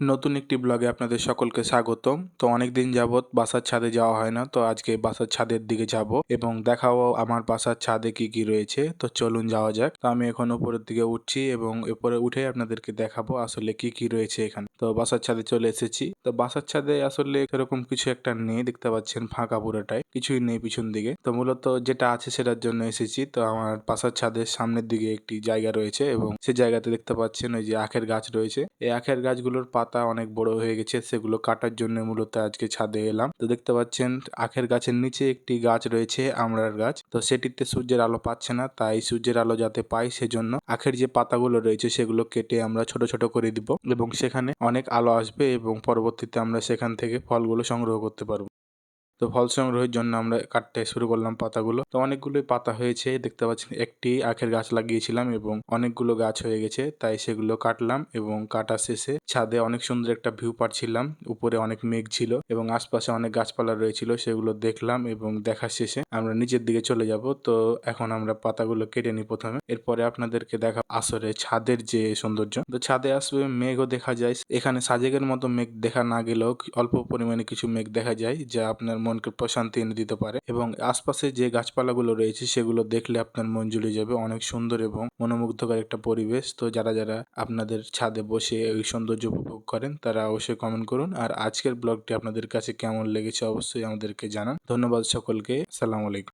নতুন একটি ব্লগে আপনাদের সকলকে স্বাগতম। তো অনেক দিন যাবত বাসার ছাদে যাওয়া হয় না, তো আজকে বাসার ছাদের দিকে যাব এবং দেখাবো আমার বাসার ছাদে কি কি রয়েছে। তো চলুন যাওয়া যাক। তো আমি এখন উপরের দিকে উঠছি এবং উপরে উঠে আপনাদেরকে দেখাবো আসলে কি কি রয়েছে এখানে। তো বাসার ছাদে চলে এসেছি। তো বাসার ছাদে আসলে এরকম কিছু একটা নেই, দেখতে পাচ্ছেন ফাঁকা পুরোটাই। কিছুই নেই পিছন দিকে। তো মূলত যেটা আছে সেটার জন্য এসেছি। তো আমার বাসার ছাদের সামনের দিকে একটি জায়গা রয়েছে এবং সে জায়গাতে দেখতে পাচ্ছেন ওই যে আখের গাছ রয়েছে। এই আখের গাছগুলোর পাতা অনেক বড় হয়ে গেছে, সেগুলো কাটার জন্য মূলত আজকে ছাদে এলাম। তো দেখতে পাচ্ছেন, আখের গাছের নিচে একটি গাছ রয়েছে, আমড়ার গাছ। তো সেটিতে সূর্যের আলো পাচ্ছে না, তাই সূর্যের আলো যাতে পাই সেজন্য আখের যে পাতাগুলো রয়েছে, সেগুলো কেটে আমরা ছোট ছোট করে দিব এবং সেখানে অনেক আলো আসবে এবং পরবর্তীতে আমরা সেখান থেকে ফলগুলো সংগ্রহ করতে পারব। তো ফল সংগ্রহের জন্য আমরা কাটতে শুরু করলাম পাতাগুলো। তো অনেকগুলোই পাতা হয়েছে, দেখতে পাচ্ছেন একটি আখের গাছ লাগিয়েছিলাম এবং অনেকগুলো গাছ হয়ে গেছে, তাই সেগুলো কাটলাম এবং কাটা শেষে ছাদে অনেক সুন্দর একটা ভিউ পাচ্ছিলাম, উপরে অনেক মেঘ ছিল এবং আশপাশে অনেক গাছপালা রয়েছিল, সেগুলো দেখলাম এবং দেখা শেষে আমরা নিচের দিকে চলে যাব। তো এখন আমরা পাতাগুলো কেটে নিই প্রথমে, এরপরে আপনাদেরকে দেখা আসরে ছাদের যে সৌন্দর্য। তো ছাদে আসবে মেঘও দেখা যায়, এখানে সাজেকের মতো মেঘ দেখা না গেলেও অল্প পরিমাণে কিছু মেঘ দেখা যায়, যা আপনার মনকে প্রশান্তি এনে দিতে পারে এবং আশপাশে যে গাছপালাগুলো রয়েছে সেগুলো দেখলে আপনার মন জুড়ে যাবে। অনেক সুন্দর এবং মনোমুগ্ধকর একটা পরিবেশ। তো যারা যারা আপনাদের ছাদে বসে এই সৌন্দর্য উপভোগ করেন, তারা অবশ্যই কমেন্ট করুন। আর আজকের ব্লগটি আপনাদের কাছে কেমন লেগেছে অবশ্যই আমাদেরকে জানান। ধন্যবাদ সকলকে। সালাম আলাইকুম।